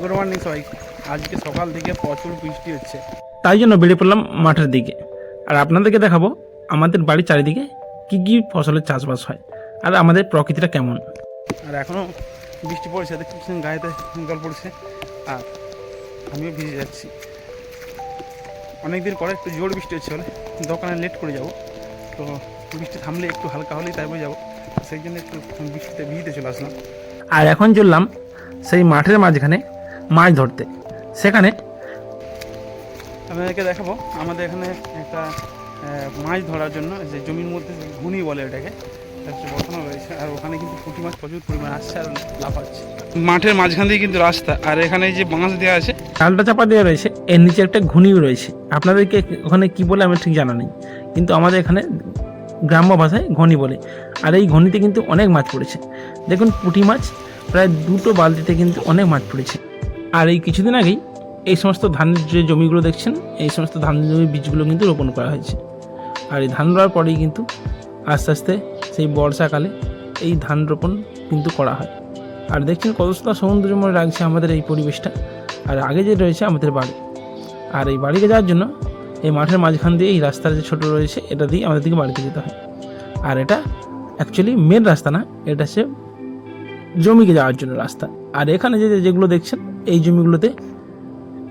Good morning সবাইকে আজকে সকাল থেকে প্রচুর বৃষ্টি হচ্ছে। তাই জন্য বেরিয়ে পড়লাম মাঠের দিকে। আর আপনাদেরকে দেখাবো আমাদের বাড়ির চারিদিকে কী কী ফসলের চাষবাস হয় আর আমাদের প্রকৃতিটা কেমন। আর এখনও বৃষ্টি পড়ছে দেখতে পাচ্ছেন গায়েতে জল পড়ছে। আর আমিও ভিজে যাচ্ছি। অনেকদিন পরে একটু জোর বৃষ্টি হচ্ছে বলে দোকানে লেট করে যাব। তো বৃষ্টি থামলে একটু হালকা হলেই তারপরে যাব। সেই জন্য একটু বৃষ্টিতে ভিজতে চলে আসলাম। আর এখন চললাম সেই মাঠের মাঝখানে মাছ ধরতে। সেখানে আপনাদেরকে দেখাবো আমাদের এখানে একটা মাছ ধরার জন্য যে জমির মধ্যে ঘুনি বলে ওটাকে বসানো রয়েছে আর ওখানে কিন্তু পুঁটি মাছ প্রচুর পরিমাণ আসছে আর লাফাচ্ছে। মাঠের মাঝখান দিয়ে কিন্তু রাস্তা আর এখানে যে বাঁশ দেওয়া আছে চালটা চাপা দেওয়া রয়েছে এর নিচে একটা ঘুনিও রয়েছে। আপনাদেরকে ওখানে কি বলে আমি ঠিক জানা নেই কিন্তু আমাদের এখানে গ্রাম্য ভাষায় ঘনি বলে আর এই ঘনিতে কিন্তু অনেক মাছ পড়েছে। দেখুন পুঁটি মাছ প্রায় দুটো বালতিতে কিন্তু অনেক মাছ পড়েছে। আর এই কিছুদিন আগেই এই সমস্ত ধানের যে জমিগুলো দেখছেন, এই সমস্ত ধান জমির বীজগুলো কিন্তু রোপণ করা হয়েছে। আর এই ধান রোয়ার পরেই কিন্তু আস্তে আস্তে সেই বর্ষাকালে এই ধান রোপণ কিন্তু করা হয়। আর দেখছেন কত সুন্দর সৌন্দর্যময় লাগছে আমাদের এই পরিবেশটা। আর আগে যে রয়েছে আমাদের বাড়ি। আর এই বাড়িতে যাওয়ার জন্য এই মাঠের মাঝখান দিয়ে এই রাস্তার যে ছোটো রয়েছে, এটা দিয়ে আমাদের দিকে বাড়িতে যেতে হয়। আর এটা অ্যাকচুয়ালি মেন রাস্তা না, এটা হচ্ছে জমিকে যাওয়ার জন্য রাস্তা। আর এখানে যে যেগুলো দেখছেন, এই জমিগুলোতে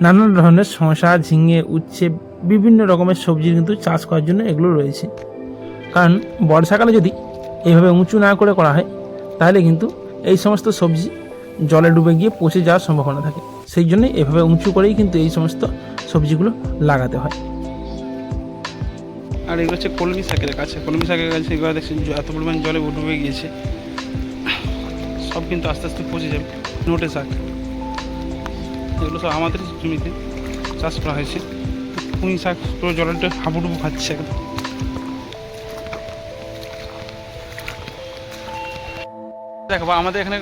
নানান ধরনের শশা ঝিঙে, উচ্ছে, বিভিন্ন রকমের সবজি কিন্তু চাষ করার জন্য এগুলো রয়েছে। কারণ বর্ষাকালে যদি এইভাবে উঁচু না করে করা হয়, তাহলে কিন্তু এই সমস্ত সবজি জলে ডুবে গিয়ে পচে যাওয়ার সম্ভাবনা থাকে। সেই জন্যই এভাবে উঁচু করেই কিন্তু এই সমস্ত সবজিগুলো লাগাতে হয়। আর এগুলো হচ্ছে কলমি শাকের কাছে কলমি শাকের কাছে এগুলো দেখছেন এত পরিমাণ জলে ডুবে গিয়েছে। সব কিন্তু আস্তে আস্তে পচে যাবে। নোটে শাক এগুলো সব আমাদের জমিতে চাষ করা হয়েছে। পুঁই শাক, পুরো জলটা হাবুডুবু খাচ্ছে একদম দেখো আমাদের এখানে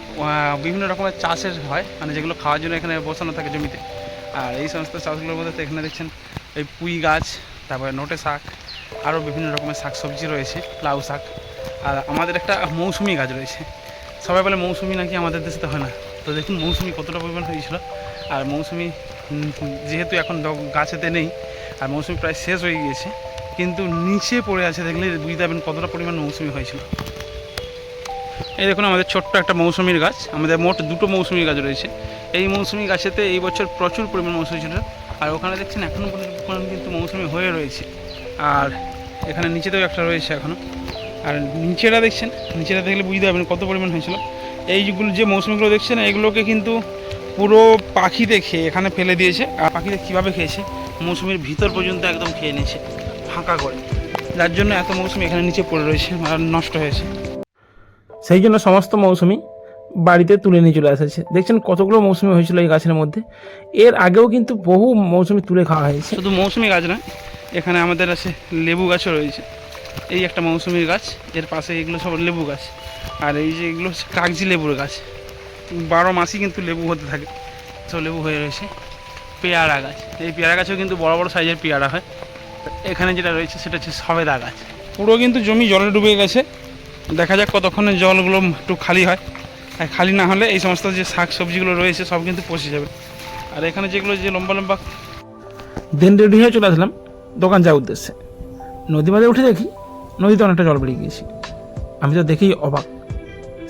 বিভিন্ন রকমের চাষের হয় মানে যেগুলো খাওয়ার জন্য এখানে বসানো থাকে জমিতে। আর এই সমস্ত চাষগুলোর মধ্যে তো এখানে দেখছেন, এই পুঁই গাছ, তারপরে নোটে শাক, আরও বিভিন্ন রকমের শাক সবজি রয়েছে, লাউ শাক। আর আমাদের একটা মৌসুমি গাছ রয়েছে। সবাই বলে মৌসুমি নাকি আমাদের দেশে তো হয় না। তো দেখুন মৌসুমি কতটা পরিমাণ হয়েছিল। আর মৌসুমি যেহেতু এখন গাছেতে নেই, আর মৌসুমি প্রায় শেষ হয়ে গিয়েছে। কিন্তু নিচে পড়ে আছে, দেখলে বুঝতে পারবেন কতটা পরিমাণ মৌসুমি হয়েছিল। এই দেখুন আমাদের ছোট্ট একটা মৌসুমির গাছ। আমাদের মোট দুটো মৌসুমি গাছ রয়েছে। এই মৌসুমি গাছেতে এই বছর প্রচুর পরিমাণ মৌসুমি ছিল আর ওখানে দেখছেন এখনও পর্যন্ত কিন্তু মৌসুমি হয়ে রয়েছে। আর এখানে নিচেতেও একটা রয়েছে এখনও আর নিচেরা দেখছেন নিচেটা দেখলে বুঝতে পারবেন কত পরিমাণ হয়েছিল। এইগুলো যে মৌসুমিগুলো দেখছেন এগুলোকে কিন্তু পুরো পাখি দেখে এখানে ফেলে দিয়েছে। আর পাখিতে কীভাবে খেয়েছে মৌসুমির ভিতর পর্যন্ত একদম খেয়ে নিয়েছে ফাঁকা করে। যার জন্য এত মৌসুমি এখানে নিচে পড়ে রয়েছে আর নষ্ট হয়েছে। সেই জন্য সমস্ত মৌসুমি বাড়িতে তুলে নিয়ে চলে এসেছে। দেখছেন কতগুলো মৌসুমি হয়েছিল এই গাছের মধ্যে। এর আগেও কিন্তু বহু মৌসুমি তুলে খাওয়া হয়েছে। শুধু মৌসুমি গাছ না এখানে আমাদের আছে লেবু গাছও রয়েছে। এই একটা মৌসুমির গাছ, এর পাশে এগুলো সব লেবু গাছ। আর এই যে এগুলো হচ্ছে কাগজি লেবুর গাছ। বারো মাসই কিন্তু লেবু হতে থাকে, সব লেবু হয়ে রয়েছে। পেয়ারা গাছ, এই পেয়ারা গাছেও কিন্তু বড় বড় সাইজের পেয়ারা হয়। এখানে যেটা রয়েছে সেটা হচ্ছে সবেদা গাছ। পুরো কিন্তু জমি জলে ডুবে গেছে। দেখা যাক কতক্ষণে জলগুলো একটু খালি হয়। আর খালি না হলে এই সমস্ত যে শাক সবজিগুলো রয়েছে সব কিন্তু পচে যাবে। আর এখানে যেগুলো যে লম্বা লম্বা দেন রেডি হয়ে চলে আসলাম দোকান যাওয়ার উদ্দেশ্যে। নদী বাঁধে উঠে দেখি নদীতে অনেকটা জল বেরিয়ে গিয়েছে আমি তো দেখেই অবাক।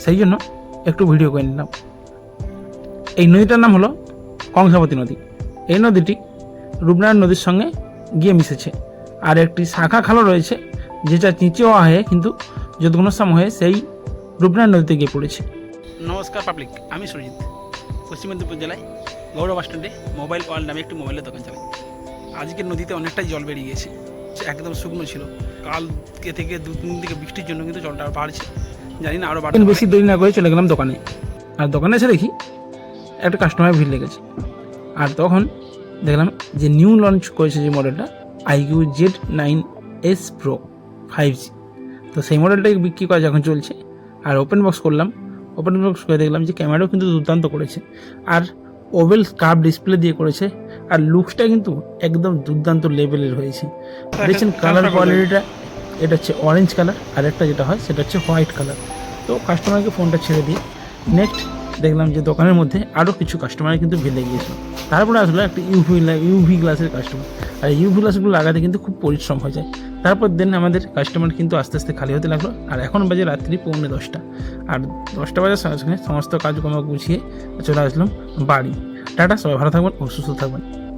সেই জন্য একটু ভিডিও করে নিলাম। এই নদীটার নাম হলো কংসাবতী নদী। এই নদীটি রূপনারায়ণ নদীর সঙ্গে গিয়ে মিশেছে। আর একটি শাখা খালও রয়েছে, যেটা চিঁচিওয়া হয়ে কিন্তু যদগুণস্থাম হয়ে সেই রূপনারায়ণ নদীতে গিয়ে পড়েছে। নমস্কার পাবলিক আমি সুরজিৎ পশ্চিম মেদিনীপুর জেলায় গৌড় বাস স্ট্যান্ডে মোবাইল ওয়ার্ল্ড নামে একটি মোবাইলের দোকান চালাই। আজকের নদীতে অনেকটাই জল বেরিয়ে সে একদম শুকনো ছিল। কালকে থেকে দু তিন দিকে বৃষ্টির জন্য কিন্তু জলটা আরও বাড়ছে। জানি না আরও একদিন বেশি দেরি না করে চলে গেলাম দোকানে। আর দোকানে এসে দেখি একটা কাস্টমার ভিড় লেগেছে। আর তখন দেখলাম যে নিউ লঞ্চ করেছে যে মডেলটা iQOO Z nine S pro five G তো সেই মডেলটাই বিক্রি করা যখন চলছে আর ওপেন বক্স করলাম ওপেন বক্স করে দেখলাম যে ক্যামেরাও কিন্তু দুর্দান্ত করেছে। আর ওভেল কাপ ডিসপ্লে দিয়ে করেছে। আর লুকসটা কিন্তু একদম দুর্দান্ত লেভেলের হয়েছে। দেখছেন কালার কোয়ালিটিটা এটা হচ্ছে অরেঞ্জ কালার আর একটা যেটা হয় সেটা হচ্ছে হোয়াইট কালার তো কাস্টমারকে ফোনটা ছেড়ে দিই। নেক্সট দেখলাম যে দোকানের মধ্যে আরও কিছু কাস্টমার কিন্তু ভেলে গিয়েছিল। তারপরে আসলো একটা ইউভি ইউভি গ্লাসের কাস্টমার আর ইউভি গ্লাসগুলো লাগাতে কিন্তু খুব পরিশ্রম হয়ে যায়। তারপর দেন আমাদের কাস্টমার কিন্তু আস্তে আস্তে খালি হতে লাগল। আর এখন বাজে রাত্রি পৌনে দশটা। আর দশটা বাজার সঙ্গে সঙ্গে সমস্ত কাজকর্ম গুছিয়ে চলে আসলাম বাড়ি। টাটা, সবাই ভালো থাকবেন ও সুস্থ থাকবেন।